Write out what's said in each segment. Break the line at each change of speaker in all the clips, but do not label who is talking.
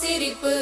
சிரிப்பு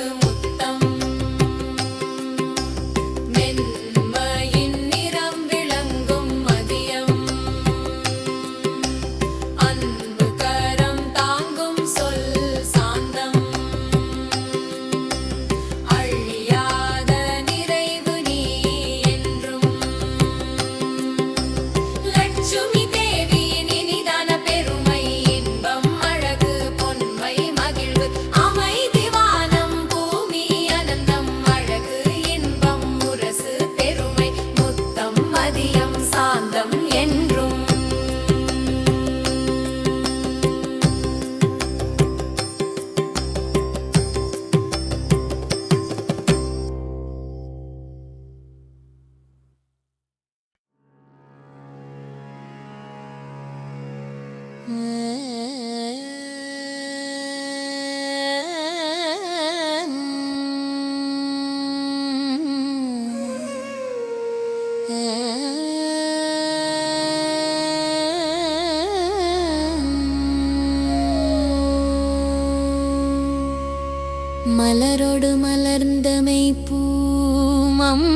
மலரோடு மலர்ந்தமை பூமங்களம்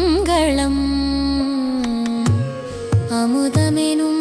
அமுதமெனும்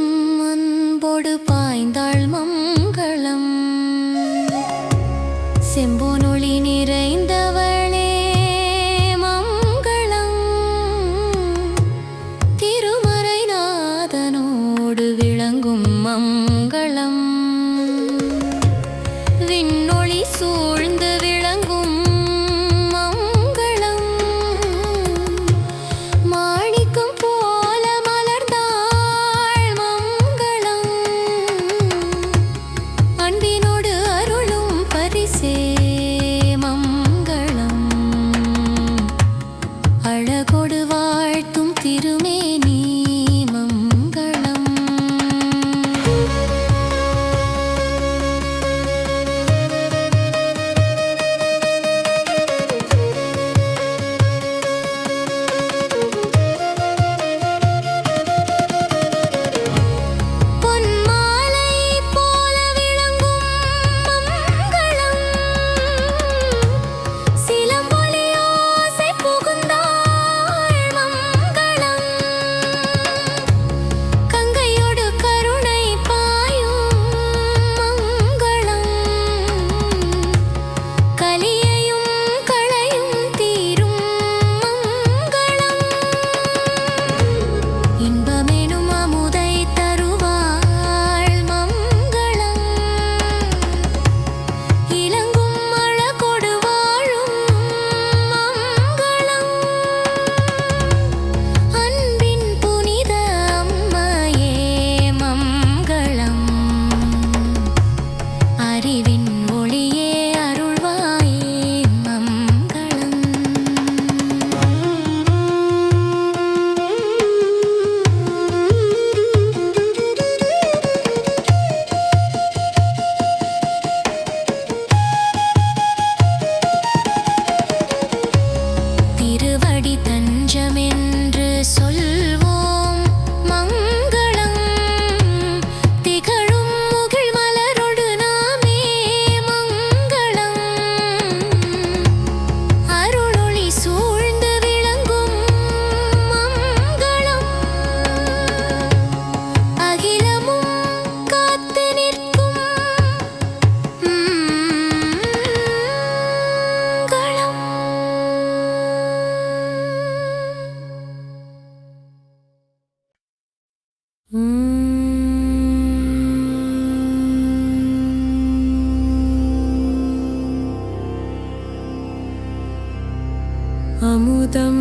അമുതം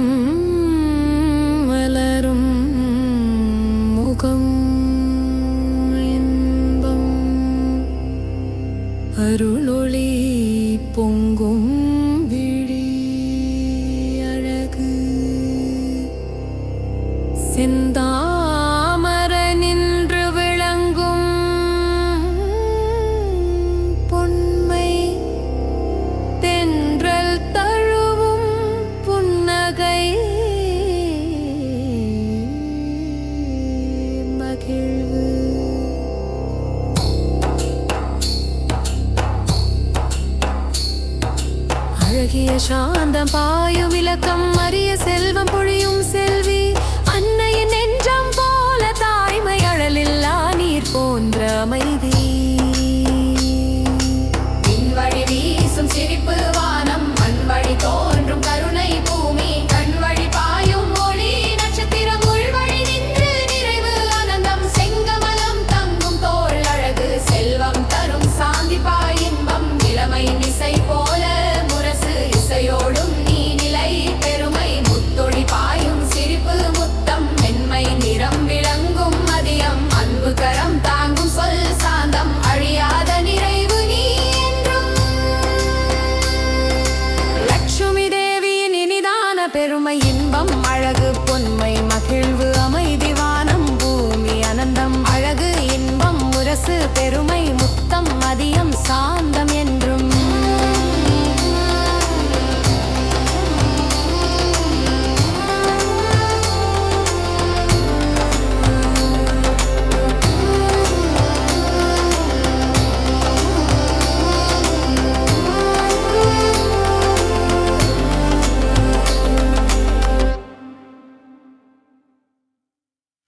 മലരും മുഖം ഇമ്പം. അരുളൊളി പൊങ്ക